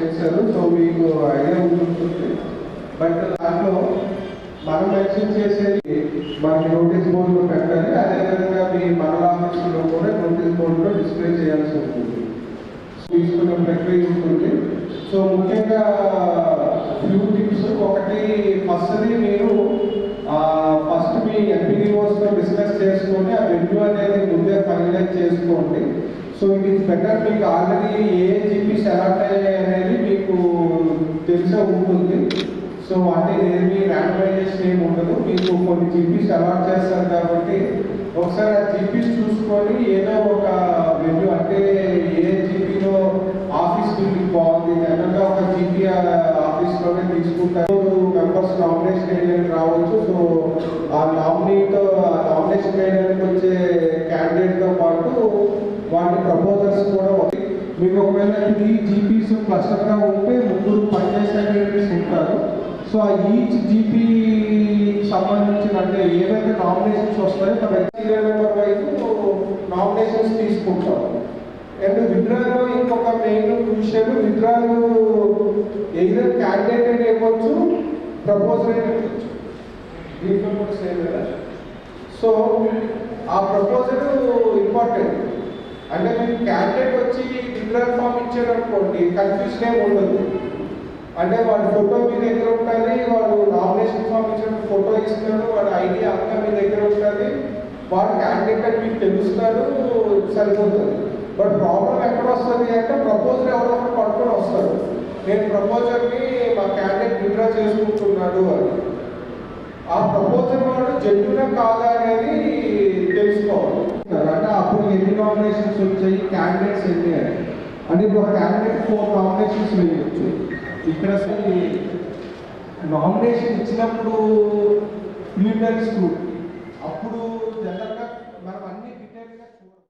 చేశారు. సో మీకు ఐడియా ఉంటుంది బట్ దాంట్లో మనం మెన్షన్ చేసేది మనకి నోటీస్ బోర్డులో పెట్టాలి. అదేవిధంగా మీ మండల ఆఫీసులో కూడా నోటీస్ బోర్డులో డిస్ప్లే చేయాల్సి ఉంటుంది. తీసుకున్న ప్రక్రియ ఉంటుంది. సో ముఖ్యంగా ఫ్యూ టిప్స్ ఒకటి ఫస్ట్ది మీరు ఫస్ట్ మీ ఎంపీడీఓస్తో డిస్కస్ చేసుకొని ఆ వెన్యూ అనేది ముందే ఫైనలైజ్ చేసుకోండి. సో ఇట్ దగ్గర మీకు ఆల్రెడీ ఏ జిపిస్ సెలెక్ట్ అయ్యాయి అనేది మీకు తెలిసే ఉంటుంది. సో అంటే ఏమి ర్యాండమైజేషన్ ఏమి ఉండదు. మీకు కొన్ని జిపిస్ అలాట్ చేస్తారు కాబట్టి ఒకసారి ఆ జీపీస్ చూసుకొని ఏదో ఒక వెన్యూ అంటే ఏ జీపీలో ఆఫీస్ బిల్డింగ్ బాగుంది జనరల్గా ఒక జీపీ ఆఫీస్లోనే తీసుకుంటారు. మెంబర్స్ నామినేషన్ వేయడానికి రావచ్చు. సో ఆ నామినేట్ ఆ నామినేషన్ వాటి ప్రపోజల్స్ కూడా మీకు ఒకవేళ త్రీ జీపీస్ క్లస్టర్గా ఉంటే ముగ్గురు పనిచేసే సెక్రటరీస్ ఉంటారు. సో ఆ ఈచ్ జీపీ సంబంధించిన అంటే ఏవైతే నామినేషన్స్ వస్తాయో మన సీరియల్ నెంబర్ వైపు నామినేషన్స్ తీసుకుంటాం అండ్ విడ్రాలో ఇంకొక మెయిన్ విషయం విడ్రాలు ఏదైనా క్యాండిడేట్ అని ఇవ్వచ్చు ప్రపోజల్ అని ఇవ్వచ్చు దీంట్లో కూడా సేమ్ సో ఆ ప్రపోజల్ ఇంపార్టెంట్ అంటే క్యాండిడేట్ వచ్చి డిక్లర్ ఫామ్ ఇచ్చారనుకోండి కన్ఫ్యూజన్ ఏమి ఉండదు. అంటే వాడి ఫోటో మీ దగ్గర ఉంటుంది వాడు నామినేషన్ ఫామ్ ఇచ్చిన ఫోటో ఇస్తాడు వాడి ఐడి అంతా మీ దగ్గర ఉంటుంది? వాడు క్యాండిడేట్ అని మీకు తెలుస్తాడు సరిపోతుంది. బట్ ప్రాబ్లం ఎక్కడ వస్తుంది అంటే ప్రపోజల్ ఎవరో ఒకరు పట్టుకొని వస్తారు. నేను ప్రపోజల్ని మా క్యాండిడేట్ విత్డ్రా చేసుకుంటున్నాడు అని. ఆ ప్రపోజల్ వాడు జడ్యునా కాదా అనేది తెలుసుకోవాలి. నామినేషన్స్ వచ్చాయి క్యాండిడేట్స్ ఎన్ని అని అంటే ఇప్పుడు ఒక క్యాండిడేట్ ఫోర్ నామినేషన్స్ వేయవచ్చు ఇక్కడ నామినేషన్ ఇచ్చినప్పుడు ప్రిలిమినరీ స్క్రూట్